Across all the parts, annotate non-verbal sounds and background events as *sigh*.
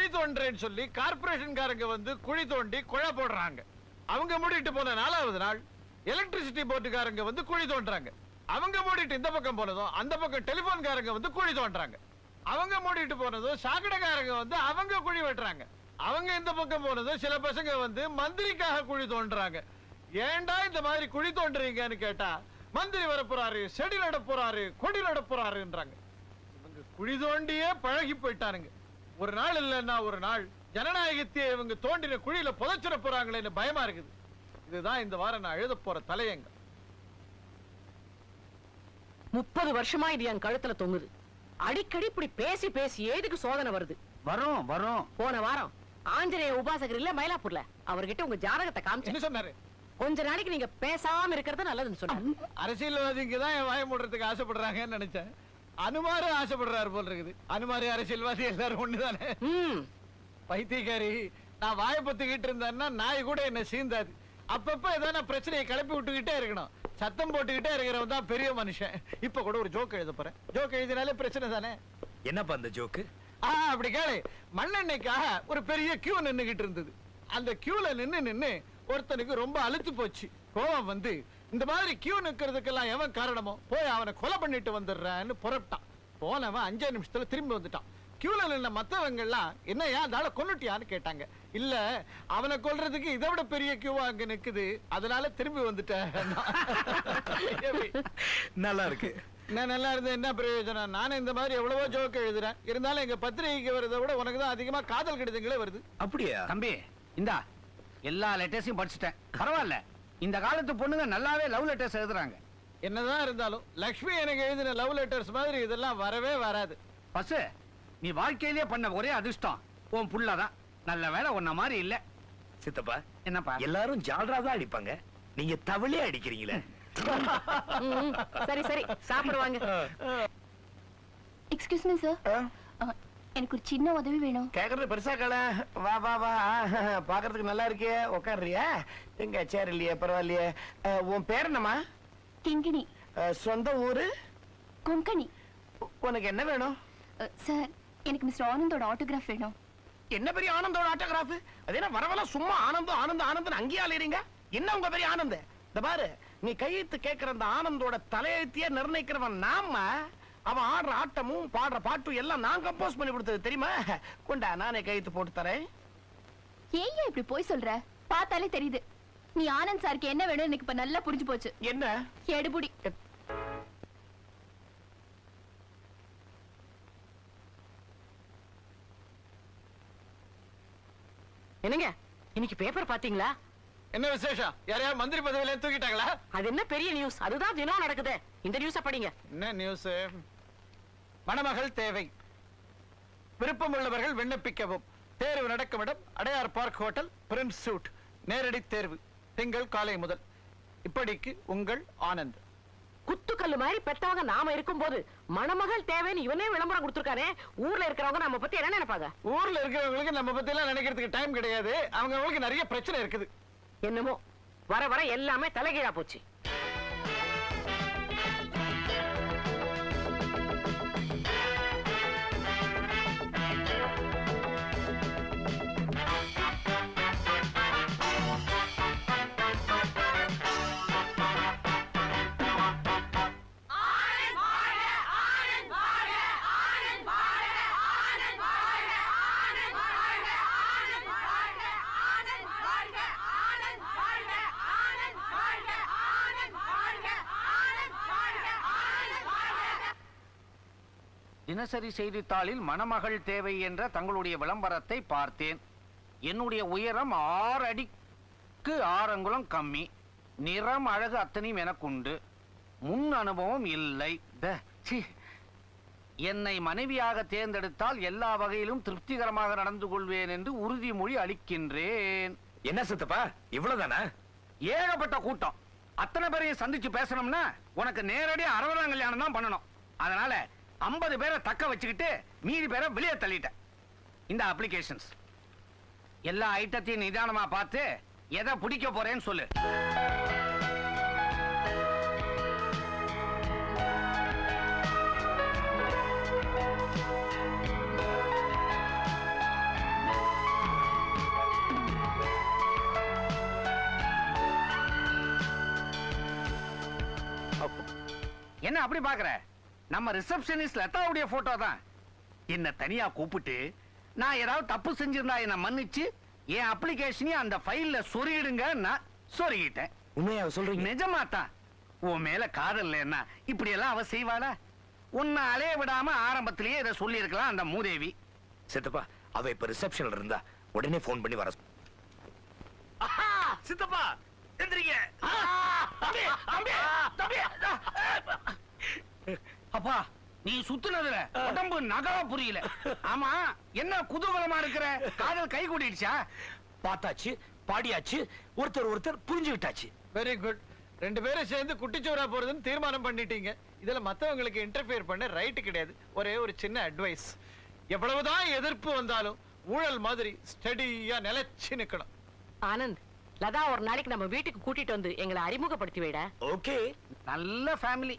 குழி தோன்றேன்னு சொல்லி கார்பரேஷன்காரங்க வந்து குழி தோண்டி குழா போடுறாங்க. அவங்க மூடிட்டு போன நாலாவது நாள் எலக்ட்ரிசிட்டி போர்டுக்காரங்க வந்து குழி தோன்றாங்க. அவங்க மூடிட்டு இந்த பக்கம் போனதும் அந்த பக்கம் டெலிபோன்காரங்க வந்து குழி தோண்டுறாங்க அவங்க மூடிட்டு போனதும் சாக்கடைக்காரங்க வந்து அவங்க குழி வெட்டுறாங்க. அவங்க இந்த பக்கம் போனதும் சில பசங்க வந்து மந்திரிக்காக குழி தோன்றாங்க. ஏன்டா இந்த மாதிரி குழி தோன்றீங்கன்னு கேட்டா மந்திரி வரப்போறாரு செடி நட போறாரு கொடி நட போறாருன்றாங்க. இவங்க குழி தோண்டியே பழகி போயிட்டாருங்க ஒரு நாள் இல்லைன்னா ஒரு நாள் ஜனநாயகத்தை இவங்க தோண்டின குழியில புதைச்சிட போறாங்களேன்னு பயமா இருக்குது. இதுதான் இந்த வாரம் நான் எழுத போற தலையங்கம். முப்பது வருஷமா இது என் கழுத்துல தொங்குது. அடிக்கடி இப்படி பேசி பேசி எதுக்கு சோதனை வருது? வரும் வரும். போன வாரம் ஆஞ்சநேய உபாசகர் இல்ல மயிலாப்பூர்ல. அவர்கிட்ட உங்க ஜாதகத்தை காமிச்சேன். என்ன சொன்னாரு? கொஞ்ச நாளைக்கு நீங்க பேசாம இருக்கிறது நல்லதுன்னு சொன்னாரு. அரசியல்வாதிங்க தான் என் வாய மூடுறதுக்கு ஆசைப்படுறாங்கன்னு நினைச்சேன். அனுமாரு ஆசைப்படுறாரு போல் இருக்குது. அனுமாரு அரசியல்வாதி எல்லாரும் ஒண்ணுதானே? பைத்தியக்காரி நான் வாய பத்துக்கிட்டு இருந்தேன்னா நாய் கூட என்ன சீந்தாது. அப்பப்ப ஏதாவது பிரச்சனையை கிளப்பி விட்டுக்கிட்டே இருக்கணும். சத்தம் போட்டுக்கிட்டே இருக்கிறவன் தான் பெரிய மனுஷன். இப்ப கூட ஒரு ஜோக் எழுத போறேன். ஜோக் எழுதினாலே பிரச்சனை தானே? என்னப்பா அந்த ஜோக்கு ஆ அப்படி கேளு. மண்ணெண்ணெய்க்காக ஒரு பெரிய கியூ நின்னுகிட்டு இருந்தது. அந்த கியூல நின்னு நின்னு ஒருத்தனுக்கு ரொம்ப அழுத்து போச்சு. கோவம் வந்து இந்த மாதிரி கியூ நிக்கிறதுக்கெல்லாம் எவன் காரணமோ? போய் அவனை கொலை பண்ணிட்டு வந்துடுறேன்னு புறப்பட்டான் போனவன் அஞ்சே நிமிஷத்துல திரும்பி வந்துட்டான். கியூல நின்ன மத்தவங்க எல்லாம் என்ன ஏன் அதால கொன்னுட்டியான்னு கேட்டாங்க. இல்ல அவனை கொல்றதுக்கு இதை விட பெரிய கியூவா அங்க நிக்குது. அதனால திரும்பி வந்துட்டேன். நல்லா இருக்கு. நான் நல்லா இருந்தேன். என்ன பிரயோஜனம்? நானும் இந்த மாதிரி எவ்வளவோ ஜோக் எழுதுறேன். இருந்தாலும் எங்க பத்திரிகைக்கு வரதை விட உனக்கு தான் அதிகமா காதல் கடிதங்களே வருது. அப்படியா? தம்பி இந்தா. எல்லா லெட்டர்ஸையும் படிச்சுட்டேன். பரவாயில்ல. இந்த காலத்து பொண்ணுங்க நல்லாவே லவ் லெட்டர்ஸ் எழுதுறாங்க. என்னதான் இருந்தாலும் லக்ஷ்மி எனக்கு எழுதின லவ் லெட்டர்ஸ் மாதிரி இதெல்லாம் வரவே வராது. பசு நீ வாழ்க்கையிலேயே பண்ண ஒரே அதிர்ஷ்டம். உன் புள்ளதான். நல்ல வேலை உன்ன மாதிரி இல்ல. சித்தப்பா என்னப்பா? எல்லாரும் ஜால்ரா தான் அடிப்பாங்க. நீங்க தவிலே அடிக்கிறீங்களே. சரி சரி. சாப்பிடுவாங்க. எக்ஸ்கியூஸ் மீ சார் எனக்கு ஒரு சின்ன உதவி வேணும். கேக்குறது பெருசா கல வா வா வா. பாக்குறதுக்கு நல்லா இருக்கே உட்காடுறியா எங்க சேர் இல்லையே பரவாயில்லையே. உன் பேர் என்னம்மா? கிங்கிணி அஹ், சொந்த ஊரு? கொங்கணி. உனக்கு என்ன வேணும்? சார் எனக்கு மிஸ்டர் ஆனந்தோட ஆட்டோகிராஃப் வேணும். என்ன பெரிய ஆனந்தோட ஆட்டோகிராஃப் அது என்ன வரவெல்லாம் சும்மா ஆனந்தம் ஆனந்தம் ஆனந்தம் அங்கேயே அலையறீங்க என்ன உங்க பெரிய ஆனந்த? இந்த பாரு நீ கையெழுத்து கேட்கிற அந்த ஆனந்தோட தலையெழுத்தையே நிர்ணயிக்கிறவன் நாம. அவன் ஆடுற ஆட்டமும் பாடுற பாட்டும் எல்லாம் நான் கம்போஸ் பண்ணி கொடுத்தது தெரியுமா? கொண்டா நானே கையெழுத்து போட்டு தரேன். ஏன் இப்படி போய் சொல்ற? பார்த்தாலே தெரியுது. நீ ஆனந்த் சாருக்கு என்ன வேணும் எனக்கு இப்ப நல்லா புரிஞ்சு போச்சு. என்ன? எடுபுடி. என்னங்க? இன்னைக்கு பேப்பர் பாத்தீங்களா என்ன விசேஷம்? யாரையாவது மந்திரி பதவியில தூக்கிட்டாங்களா? அது என்ன பெரிய நியூஸ் அதுதான் தினம் நடக்குது. இந்த நியூஸ படிங்க. என்ன நியூஸ் மணமகள் தேவை. விருப்பம் உள்ளவர்கள் விண்ணப்பிக்கவும். தேர்வு நடக்கும் இடம் Adyar park hotel prince suite. நேரடி தேர்வு. திங்கள் காலை முதல். இப்படிக்கு உங்கள் ஆனந்த். குத்துக்கல்லு மாதிரி பெத்தவங்க நாம இருக்கும்போது மணமகள் தேவைன்னு இவனே விளம்பரம் கொடுத்திருக்கானே. ஊர்ல இருக்கிறவங்க நம்ம பத்தி என்ன நினைப்பாங்க? ஊர்ல இருக்கிறவங்களுக்கு நம்ம பத்தி எல்லாம் நினைக்கிறதுக்கு டைம் கிடையாது. அவங்க அவங்களுக்கு நிறைய பிரச்சனை இருக்குது. என்னமோ? வர வர எல்லாமே தலைகீழா போச்சு. தினசரி செய்தித்தாளில் மணமகள் தேவை என்ற தங்களுடைய விளம்பரத்தை பார்த்தேன். என்னுடைய உயரம் ஆறு அடிக்கு ஆறு அங்குலம் கம்மி. நிறம் அழகு அத்தனையும் எனக்குண்டு. முன் அனுபவம் இல்லை. என்னை மனைவியாக தேர்ந்தெடுத்தால் எல்லா வகையிலும் திருப்திகரமாக நடந்து கொள்வேன் என்று உறுதிமொழி அளிக்கின்றேன். என்ன சித்தப்பா? இவ்வளவுதானா? ஏகப்பட்ட கூட்டம். அத்தனை பேரையும் சந்திச்சு பேசணும்னா உனக்கு நேரடியா அறுபதாம் கல்யாணம் தான் பண்ணணும். அதனால ஐம்பது பேரை தக்க வச்சுக்கிட்டு மீதி பேரை வெளியே தள்ளிட்டேன். இந்த அப்ளிகேஷன்ஸ் எல்லா ஐட்டத்தையும் நிதானமா பார்த்து எதை பிடிக்க போறேன்னு சொல்லு. என்ன அப்படி பாக்குற நம்ம ரிசப்ஷனிஸ்ட் லதாவுடைய போட்டோ தான். என்ன தனியா கூப்பிட்டு நான் ஏதாவது தப்பு செஞ்சிருந்தா என்ன மன்னிச்சு என் அப்ளிகேஷனையும் அந்த ஃபைல்ல சொருகிடுங்க நான் சொருகிட்டேன். உண்மையா சொல்றீங்க. நிஜமா தான் உன் மேல காதல் என்ன இப்படி எல்லாம் அவ செய்வாளா? உன்னை அலைய விடாம ஆரம்பத்திலேயே இதை சொல்லி இருக்கலாம் அந்த மூதேவி. சித்தப்பா அவ இப்ப ரிசப்ஷன்ல இருந்தா உடனே ஃபோன் பண்ணி வர சித்தப்பா எந்திரிங்க. அப்பா நீ சுத்துனதுல உடம்பு நகர புரியல. ஆமா என்ன குதூகலமா இருக்கிற? காதல் கை கூட்டிடுச்சா பார்த்தாச்சு பாடியாச்சு ஒருத்தர் ஒருத்தர் புரிஞ்சுக்கிட்டாச்சு வெரி குட் ரெண்டு பேரும் சேர்ந்து குட்டிச்சோரா போறதுன்னு தீர்மானம் பண்ணிட்டீங்க. இதுல மத்தவங்களுக்கு இன்டர்ஃபியர் பண்ண ரைட் கிடையாது. ஒரே ஒரு சின்ன அட்வைஸ் எவ்வளவுதான் எதிர்ப்பு வந்தாலும் ஊழல் மாதிரி ஸ்டடியா நிலைச்சு நிக்கணும். ஆனந்த் லதா ஒரு நாளைக்கு நம்ம வீட்டுக்கு கூட்டிட்டு வந்து எங்களை அறிமுகப்படுத்தி வைடா. ஓகே நல்ல ஃபேமிலி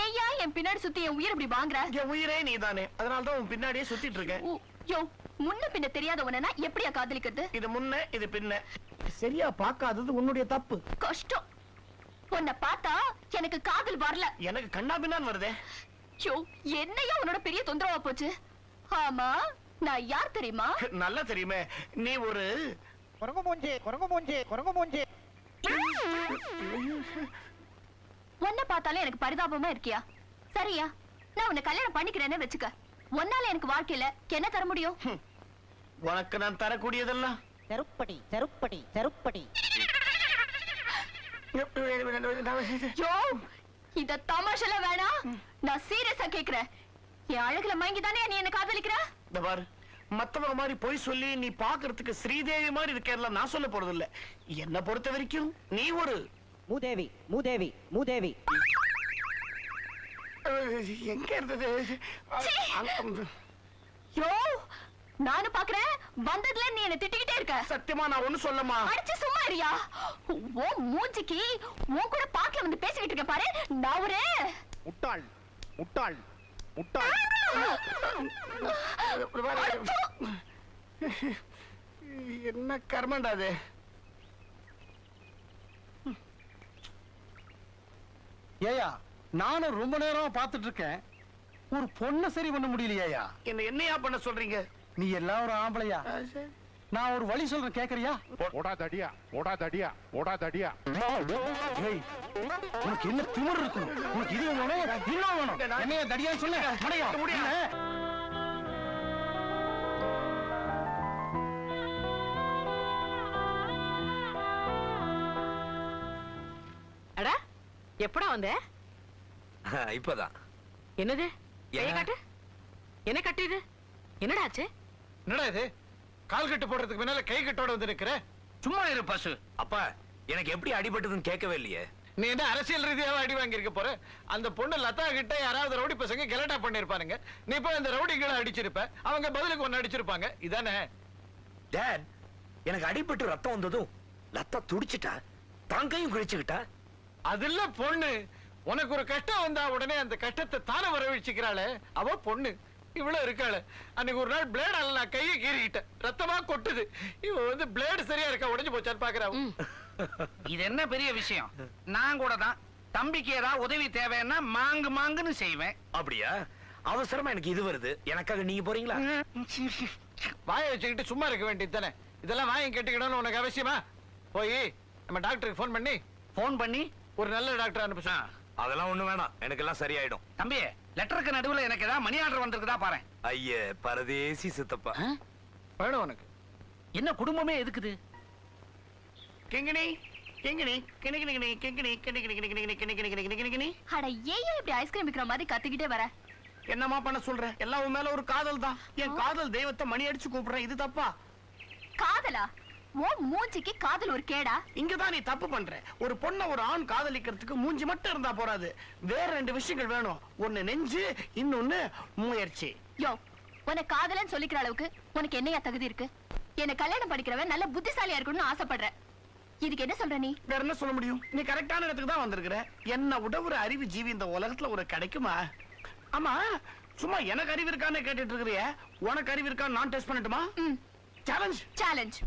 ஏயா என் பின்னாடி சுத்தி என் உயிர் இப்படி வாங்குற? என் உயிரே நீதானே. அதனாலதான் உன் பின்னாடியே சுத்திட்டு இருக்கேன். யோ முன்ன பின்ன தெரியாத உடனே எப்படியா காதலிக்கிறது? இது முன்ன இது பின்ன. சரியா பார்க்காதது உன்னுடைய தப்பு. கஷ்டம். உன்னை பார்த்தா எனக்கு காதல் வரல. எனக்கு கண்ணா பின்னான்னு வருதே. யோ என்னையா உன்னோட பெரிய தொந்தரவா போச்சு? ஆமா நான் யார் தெரியுமா? நல்லா தெரியுமே. நீ ஒரு குரங்கு மூஞ்சி குரங்கு மூஞ்சி குரங்கு மூஞ்சி. உன்னை பார்த்தாலே எனக்கு பரிதாபமா இருக்கியா? சரியா நான் உன்னை கல்யாணம் பண்ணிக்கிறேன்னு வச்சுக்க. உன்னால எனக்கு வாழ்க்கையில என்ன தர முடியும்? உனக்கு நான் தரக்கூடியதெல்லாம். செருப்படி செருப்படி யோ! இத தமாஷல வேணாம் நான் சீரியஸா கேக்குறேன். என் அழகுல மயங்கி தானே நீ என்ன காதலிக்கிற? இந்த பாரு மத்தவங்க மாதிரி பொய் சொல்லி நீ பாக்குறதுக்கு ஸ்ரீதேவி மாதிரி இருக்கேன்ல நான் சொல்ல போறது இல்ல என்ன பொறுத்த வரைக்கும் நீ ஒரு மூதேவி மூதேவி மூதேவி. எங்க இருந்தது? யோ நானும் பாக்குறேன். வந்ததுல நீ என்ன திட்டிக்கிட்டே இருக்க. சத்தியமா நான் ஒண்ணு சொல்லமா? அடிச்சு சும்மா இருயா? ஓ மூஞ்சிக்கு உன் கூட பாக்கல வந்து பேசிக்கிட்டு இருக்க பாரு. நான் ஒரு முட்டாள் முட்டாள் முட்டாள். என்ன கர்மண்டா ஏயா நானும் ரொம்ப நேரமா பார்த்துட்டு இருக்கேன் ஒரு பொண்ணை சரி பண்ண முடியலையா என்ன என்னையா பண்ண சொல்றீங்க? நீ எல்லாம் ஒரு ஆம்பளையா? நான் ஒரு வழி சொல்றேன் கேக்குறியா? ஓடாதடியா ஓடாதடியா ஓடாதடியா ஏய், உனக்கு என்ன திமிர் இருக்கும் உனக்கு இது வேணும் இன்னும் வேணும். என்னைய தடியான்னு சொல்ல. மடையா முடியாது. எப்படா வந்த? இப்பதான். என்னது? காட்டு. என்ன கட்டு இது? என்னடா ஆச்சு? என்னடா இது? கால் கட்டு போடுறதுக்கு முன்னால கை கட்டோட வந்து நிக்கிற? சும்மா இரு பசு. அப்பா எனக்கு எப்படி அடிபட்டதுன்னு கேட்கவே இல்லையே. நீ என்ன அரசியல் ரீதியாக அடி வாங்கியிருக்க போற? அந்த பொண்ணு லதா கிட்ட யாராவது ரவுடி பசங்க கெலட்டா பண்ணிருப்பானுங்க. நீ போய் அந்த ரவுடிகளை அடிச்சிருப்ப. அவங்க பதிலுக்கு ஒன்னு அடிச்சிருப்பாங்க. இதானே? டேட் எனக்கு அடிபட்டு ரத்தம் வந்ததும் லத்தா துடிச்சிட்டா தாங்கையும் கிழிச்சுக்கிட்டா அது இல்ல பொண்ணு. உனக்கு ஒரு கஷ்டம் வந்தா உடனே அந்த கஷ்டத்தை தானே வரவழைச்சுக்கிறாளே? அவ பொண்ணு. இவ்வளவு இருக்காளே. அன்னைக்கு ஒரு நாள் பிளேடால நான் கையை கீறிக்கிட்டேன் ரத்தமா கொட்டுது. இவ வந்து பிளேடு சரியா இருக்கா? உடைஞ்சு போச்சான்னு பாக்குறா இது என்ன பெரிய விஷயம்? நான் கூட தான். தம்பிக்கு ஏதாவது உதவி தேவைன்னா மாங்கு மாங்குன்னு செய்வேன். அப்படியா? அவசரமா எனக்கு இது வருது. எனக்காக நீங்க போறீங்களா? வாயை வச்சுக்கிட்டு சும்மா இருக்க வேண்டியது தானே. இதெல்லாம் வாயை கேட்டுக்கணும்னு உனக்கு அவசியமா? போய் நம்ம டாக்டருக்கு ஃபோன் பண்ணி. ஃபோன் பண்ணி? ஒரு நல்ல டாக்டர் அனுப்ப சொல்லு. அதெல்லாம் ஒண்ணு வேணாம் எனக்கு எல்லாம் சரியாயிடும் தம்பி லெட்டருக்கு நடுவுல எனக்கு ஏதாவது மணி ஆர்டர் வந்திருக்குதா பாரு ஐயே பரதேசி சித்தப்பா வேணும் உனக்கு என்ன குடும்பமே எதுக்குது கிங்கிணி கிங்கிணி கிணி கிணி கிணி கிங்கிணி கிணி கிணி கிணி கிணி கிணி கிணி கிணி கிணி கிணி அட ஏன் இப்படி ஐஸ்கிரீம் விக்கிற மாதிரி கத்திக்கிட்டே வர என்னம்மா பண்ண சொல்ற எல்லாம் உன் மேல ஒரு காதல் தான் என் காதல் தெய்வத்தை மணி அடிச்சு கூப்பிடுறேன் இது தப்பா காதலா ஓ மூஞ்சிக்கு காதல் ஒரு கேடா. இங்கதான் நீ தப்பு பண்ற. ஒரு பொண்ண ஒரு ஆண் காதலிக்கிறதுக்கு மூஞ்சி மட்டும் இருந்தா போறாது. வேற ரெண்டு விஷயங்கள் வேணும். ஒண்ணு நெஞ்சு இன்னொன்னு முயற்சி. யோ காதலன்னு சொல்லிக்கிற அளவுக்கு உனக்கு என்னையா தகுதி இருக்கு? என்ன கல்யாணம் படிக்கிறவன் நல்ல புத்திசாலியா இருக்கணும்னு ஆசைப்படுறேன் இதுக்கு என்ன சொல்ற நீ? வேற என்ன சொல்ல முடியும்? நீ கரெக்டான இடத்துக்கு தான் வந்திருக்கிற. என்ன விட ஒரு அறிவு ஜீவி இந்த உலகத்துல ஒரு கிடைக்குமா? ஆமா சும்மா எனக்கு அறிவு இருக்கான்னு கேட்டுட்டு இருக்கிறிய. உனக்கு அறிவு இருக்கான்னு நான் டெஸ்ட் பண்ணட்டுமா? சேலஞ்ச் சேலஞ்ச்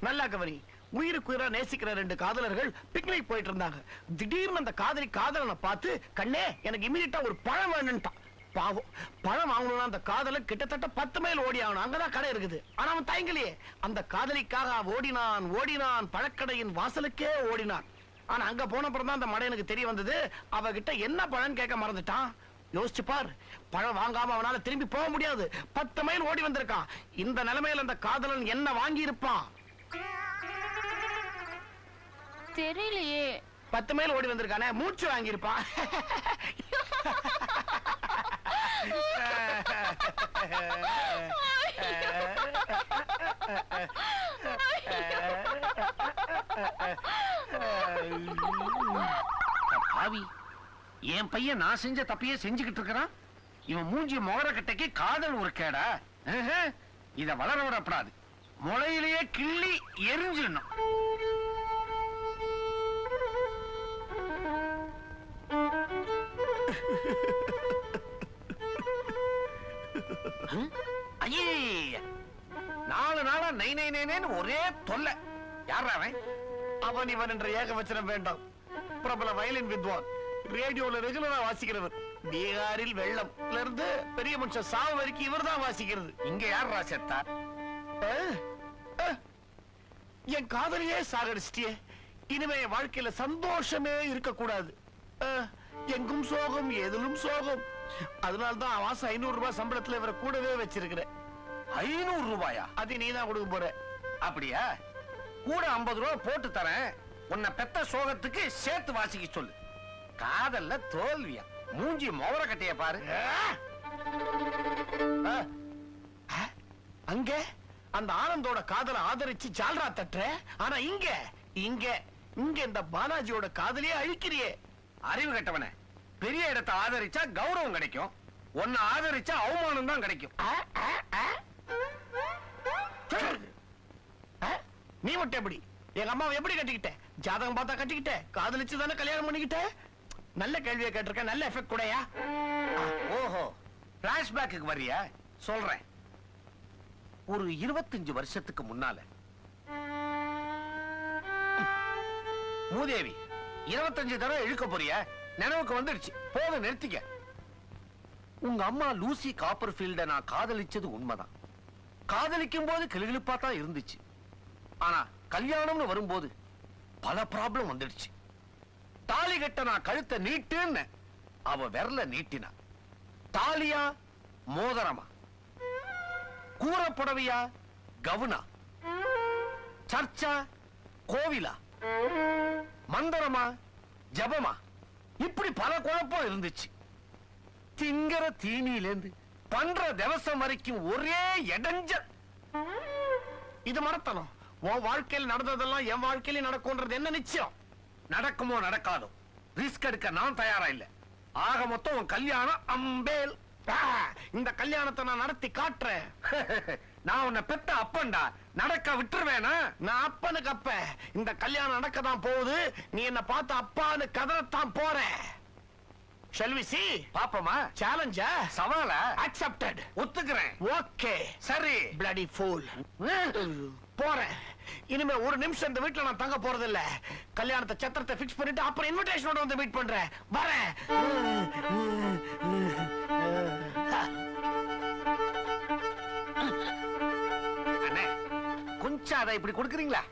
நல்லா கவனி. உயிருக்கு உயிரா நேசிக்கிற ரெண்டு காதலர்கள் பிக்னிக் போயிட்டு இருந்தாங்க திடீர்னு அந்த காதலி காதலனை பார்த்து கண்ணே எனக்கு இமீடியட்டா ஒரு பழம் வேணும்ட்டான். பாவம். பழம் வாங்கணும்னா அந்த காதலன் கிட்டத்தட்ட பத்து மைல் ஓடி ஆகணும். அங்கதான் கடை இருக்குது. ஆனா அவன் தயங்கலையே. அந்த காதலிக்காக ஓடினான் ஓடினான். பழக்கடையின் வாசலுக்கே ஓடினான். ஆனா அங்க போன அப்புறம் தான் அந்த மடையனுக்கு தெரிய வந்தது. அவகிட்ட என்ன பழம் கேட்க மறந்துட்டான். யோசிச்சு பார். பழம் வாங்காம அவனால திரும்பி போக முடியாது. பத்து மைல் ஓடி வந்திருக்கான். இந்த நிலைமையில அந்த காதலன் என்ன வாங்கி இருப்பான் தெரியலையே. பத்து மைல் ஓடி வந்திருக்கானே மூச்சு வாங்கி இருப்பான் பாவி என் பையன் நான் செஞ்ச தப்பையே செஞ்சுக்கிட்டு இருக்கிறான். இவன் மூஞ்சி முகர கட்டைக்கு காதல் ஒரு கேடா இத வளர விடப்படாது. முளையிலேயே கிள்ளி எரிஞ்சிடணும். நாலு நாளா நை நை நைன்னு ஒரே தொல்லை. யாரா அவன்? அவன் இவன் என்ற ஏகவச்சனம் வேண்டாம். பிரபல வயலின் வித்வான். ரேடியோல ரெகுலரா வாசிக்கிறவர். பீகாரில் வெள்ளம்ல இருந்து பெரிய மனுஷன் சாவு வரைக்கும் இவர்தான் வாசிக்கிறது. இங்க யாரா அஹ், என் காதலியே சாகடிச்சிட்டியே. இனிமே என் வாழ்க்கையில சந்தோஷமே இருக்கக்கூடாது. எங்கும் சோகம் எதிலும் சோகம். அதனால்தான் மாசம் ஐநூறு ரூபாய் சம்பளத்துல இவரை கூடவே வச்சிருக்கிறேன். ஐநூறு ரூபாயா? அது நீதான் கொடுக்க போற. அப்படியா? கூட ஐம்பது ரூபாய் போட்டு தரேன். உன்னை பெத்த சோகத்துக்கு சேர்த்து வாசிக்க சொல்லு. காதல்ல தோல்வியா? மூஞ்சி மோவர கட்டைய பாரு. அங்க? அந்த ஆனந்தோட காதலை ஆதரிச்சு ஜால்ரா தட்டுற? ஆனா இங்க இங்க இங்க இந்த பாலாஜியோட காதலியே அழிக்கிறியே. அறிவு கட்டவனே பெரிய இடத்தை ஆதரிச்சா கௌரவம் கிடைக்கும். உன்னை ஆதரிச்சா அவமானம் தான் கிடைக்கும். நீ மட்டும் எப்படி? எங்க அம்மாவை எப்படி கட்டிக்கிட்ட? ஜாதகம் பார்த்தா கட்டிக்கிட்ட? காதலிச்சு தானே கல்யாணம் பண்ணிக்கிட்ட? நல்ல கேள்வியை கேட்டிருக்க நல்ல எஃபெக்ட் கூடயா? ஓஹோ. பிளாஷ்பேக்கு வர்றியா? சொல்றேன். ஒரு இருபத்தஞ்சு வருஷத்துக்கு முன்னால. மூதேவி இருபத்தஞ்சு தடவை இழுக்க போறிய? நினைவுக்கு வந்துடுச்சு. போத நிறுத்திக்க. உங்க அம்மா லூசி காப்பர் ஃபீல்ட நான் காதலிச்சது உண்மைதான். காதலிக்கும் போது கிளிகிழிப்பா தான் இருந்துச்சு. ஆனா கல்யாணம்னு வரும்போது பல ப்ராப்ளம் வந்துடுச்சு. தாலி கட்ட நான் கழுத்தை நீட்டுன்னு அவ விரல நீட்டினா. தாலியா மோதிரமா? கூரை புடவையா கவுனா. சர்ச்சா? கோவிலா? மந்திரமா? ஜபமா? இப்படி பல குழப்பம் இருந்துச்சு. திங்கிற தீனியிலேருந்து பண்ற திவசம் வரைக்கும் ஒரே இடைஞ்ச இது மறத்தனம் உன் வாழ்க்கையில் நடந்ததெல்லாம் என் வாழ்க்கையில நடக்கும்ன்றது என்ன நிச்சயம்? நடக்குமோ நடக்காதோ? ரிஸ்க் எடுக்க நான் தயாரா இல்லை. ஆக மொத்தம் உன் கல்யாணம் அம்பேல். இந்த கல்யாணத்தை நான் நடத்தி காட்டுறேன். *laughs* நான் உன்னை பெத்த அப்பன்டா. நடக்க விட்டுருவேனா? நான் அப்பனுக்கு அப்ப. இந்த கல்யாணம் நடக்க தான் போகுது. நீ என்ன பார்த்து அப்பான்னு கதறத்தான் போற ஷெல் வி சி பாப்பமா. சேலஞ்சா சவால? அக்செப்டட் ஒத்துக்கிறேன். ஓகே சரி. பிளடி ஃபூல் போறேன். இனிமே ஒரு நிமிஷம் இந்த வீட்டுல நான் தங்க போறது இல்ல கல்யாணத்தை சத்திரத்தை பிக்ஸ் பண்ணிட்டு அப்புறம் இன்விடேஷனோட வந்து மீட் பண்றேன். வரேன். கொஞ்சம் அதை இப்படி கொடுக்குறீங்களா?